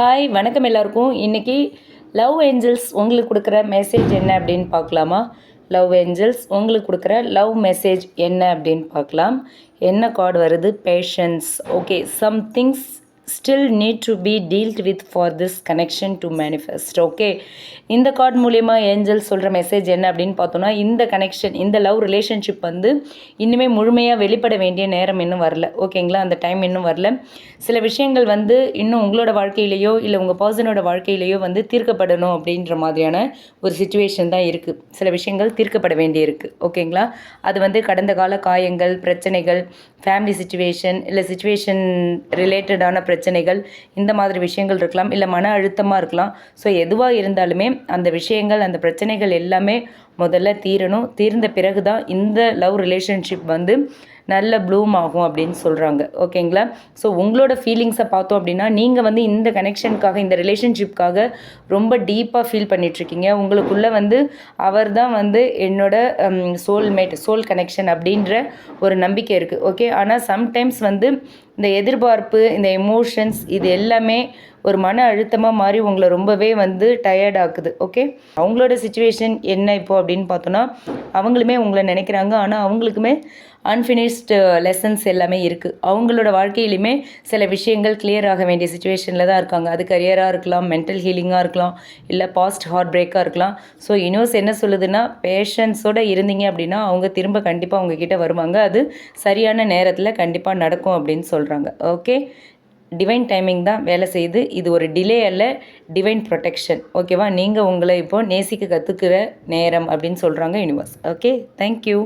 Hi வணக்கம் எல்லாருக்கும். இன்றைக்கி லவ் ஏஞ்சல்ஸ் உங்களுக்கு கொடுக்குற மெசேஜ் என்ன அப்படின்னு பார்க்கலாமா? லவ் ஏஞ்சல்ஸ் உங்களுக்கு கொடுக்குற லவ் மெசேஜ் என்ன அப்படின்னு பார்க்கலாம். என்ன கார்டு வருது? Patience okay some things still need to be dealt with for this connection to manifest okay இந்த கார்டு மூலயமா ஏஞ்சல் சொல்கிற மெசேஜ் என்ன அப்படின்னு பார்த்தோன்னா இந்த கனெக்ஷன் இந்த லவ் ரிலேஷன்ஷிப் வந்து இன்னுமே முழுமையாக வெளிப்பட வேண்டிய நேரம் இன்னும் வரல ஓகேங்களா அந்த டைம் இன்னும் வரல. சில விஷயங்கள் வந்து இன்னும் உங்களோட வாழ்க்கையிலையோ இல்லை உங்கள் பர்சனோட வாழ்க்கையிலேயோ வந்து தீர்க்கப்படணும் அப்படின்ற மாதிரியான ஒரு சுச்சுவேஷன் தான் இருக்குது சில விஷயங்கள் தீர்க்கப்பட வேண்டியிருக்கு ஓகேங்களா அது வந்து கடந்த கால காயங்கள் பிரச்சனைகள் ஃபேமிலி சுச்சுவேஷன் இல்லை சுச்சுவேஷன் ரிலேட்டடான பிரச்சனைகள் இந்த மாதிரி விஷயங்கள் இருக்கலாம் இல்லை மன அழுத்தமாக இருக்கலாம். ஸோ எதுவாக இருந்தாலுமே அந்த விஷயங்கள் அந்த பிரச்சனைகள் எல்லாமே முதல்ல தீரணும். தீர்ந்த பிறகு தான் இந்த லவ் ரிலேஷன்ஷிப் வந்து நல்ல ப்ளூம் ஆகும் அப்படின்னு சொல்கிறாங்க ஓகேங்களா ஸோ உங்களோட ஃபீலிங்ஸை பார்த்தோம் அப்படின்னா நீங்கள் வந்து இந்த கனெக்ஷனுக்காக இந்த ரிலேஷன்ஷிப்காக ரொம்ப டீப்பாக ஃபீல் பண்ணிகிட்ருக்கீங்க உங்களுக்குள்ளே வந்து அவர் தான் வந்து என்னோட சோல்மேட் சோல் கனெக்ஷன் அப்படின்ற ஒரு நம்பிக்கை இருக்குது ஓகே ஆனால் சம்டைம்ஸ் வந்து இந்த எதிர்பார்ப்பு இந்த எமோஷன்ஸ் இது எல்லாமே ஒரு மன அழுத்தமாக மாறி உங்களை ரொம்பவே வந்து டயர்ட் ஆக்குது ஓகே அவங்களோட சுச்சுவேஷன் என்ன இப்போ அப்படின்னு பார்த்தோன்னா அவங்களுமே உங்களை நினைக்கிறாங்க. ஆனால் அவங்களுக்குமே அன்ஃபினிஷ்டு லெசன்ஸ் uh, எல்லாமே இருக்குது அவங்களோட வாழ்க்கையிலுமே சில விஷயங்கள் கிளியர் ஆக வேண்டிய சுச்சுவேஷனில் தான் இருக்காங்க. அது கரியராக இருக்கலாம் மென்டல் ஹீலிங்காக இருக்கலாம் இல்லை பாஸ்ட் ஹார்ட் பிரேக்காக இருக்கலாம். ஸோ யூனிவர்ஸ் என்ன சொல்லுதுன்னா பேஷன்ஸோடு இருந்தீங்க அப்படின்னா அவங்க திரும்ப கண்டிப்பாக அவங்கக்கிட்ட வருவாங்க. அது சரியான நேரத்தில் கண்டிப்பாக நடக்கும் அப்படின்னு சொல்கிறாங்க ஓகே டிவைன் டைமிங் தான் வேலை செய்யுது. இது ஒரு டிலே அல்ல. டிவைன் ப்ரொடெக்ஷன் ஓகேவா நீங்கள் உங்களை இப்போ நேசிக்க கற்றுக்கிற நேரம் அப்படின்னு சொல்கிறாங்க யூனிவர்ஸ் ஓகே தேங்க்யூ